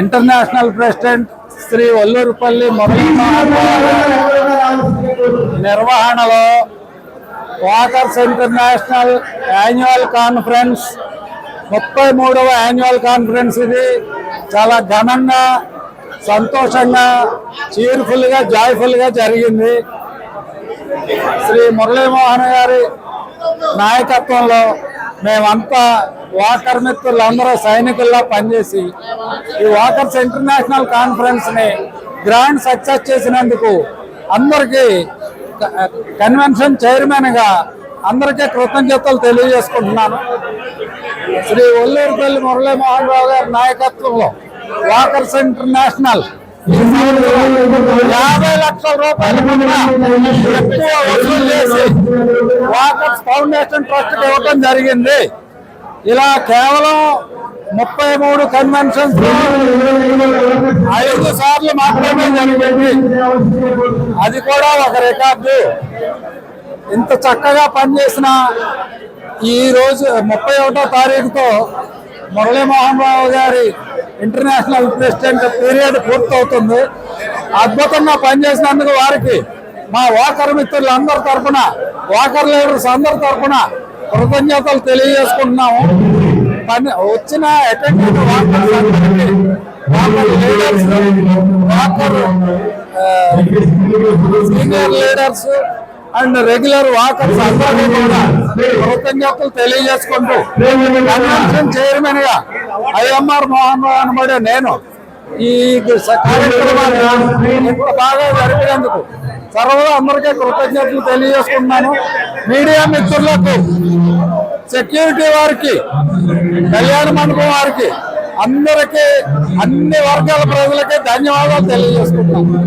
International president Shri Vallurupalli Murali నిర్వహణలో walkers international annual conference ముప్పై మూడవ యాన్యువల్ కాన్ఫరెన్స్ ఇది. చాలా ఘనంగా సంతోషంగా చీర్ఫుల్గా జాయ్ఫుల్గా జరిగింది. శ్రీ మురళీమోహన్ గారి నాయకత్వంలో మేమంతా వాకర్ మిత్రులు అందరూ సైనికుల్లా పనిచేసి ఈ వాకర్స్ ఇంటర్నేషనల్ కాన్ఫరెన్స్ని గ్రాండ్ సక్సెస్ చేసినందుకు అందరికీ క- కన్వెన్షన్ చైర్మన్గా అందరికీ కృతజ్ఞతలు తెలియజేసుకుంటున్నాను. శ్రీ ఒల్లూరుపల్లి మురళీమోహన్ రావు గారి నాయకత్వంలో వాకర్స్ ఇంటర్నేషనల్ యాభై లక్షల రూపాయలు ఎక్కువ వసూలు చేసి వాకర్స్ ఫౌండేషన్ ట్రస్ట్ ఇవ్వడం జరిగింది. ఇలా కేవలం ముప్పై మూడు కన్వెన్షన్స్ ఐదు సార్లు మాత్రమే జరిగింది. అది కూడా ఒక రికార్డు. ఇంత చక్కగా పనిచేసిన ఈ రోజు ముప్పై ఒకటో తారీఖుతో మురళీమోహన్ రావు గారి ఇంటర్నేషనల్ ప్రెసిడెంట్ పీరియడ్ పూర్తవుతుంది. అద్భుతంగా పనిచేసినందుకు వారికి మా వాకర్ మిత్రులందరి తరఫున వాకర్ లీడర్స్ అందరి తరపున కృతజ్ఞతలు తెలియజేసుకుంటున్నాము. పని వచ్చిన attendant walkers walker leaders walker senior leaders and regular walkers అందరినీ కూడా కృతజ్ఞతలు తెలియజేసుకుంటూ కన్వెన్షన్ చైర్మన్గా ఐఎంఆర్ మోహన్ రావు అనబడే నేను ఈ కార్యక్రమాన్ని ఇంత బాగా జరిపినందుకు సర్వదా అందరికీ కృతజ్ఞతలు తెలియజేసుకుంటున్నాను. మీడియా మిత్రులకు సెక్యూరిటీ వారికి కళ్యాణ మండపం వారికి అందరికీ అన్ని వర్గాల ప్రజలకి ధన్యవాదాలు తెలియజేసుకుంటున్నాను.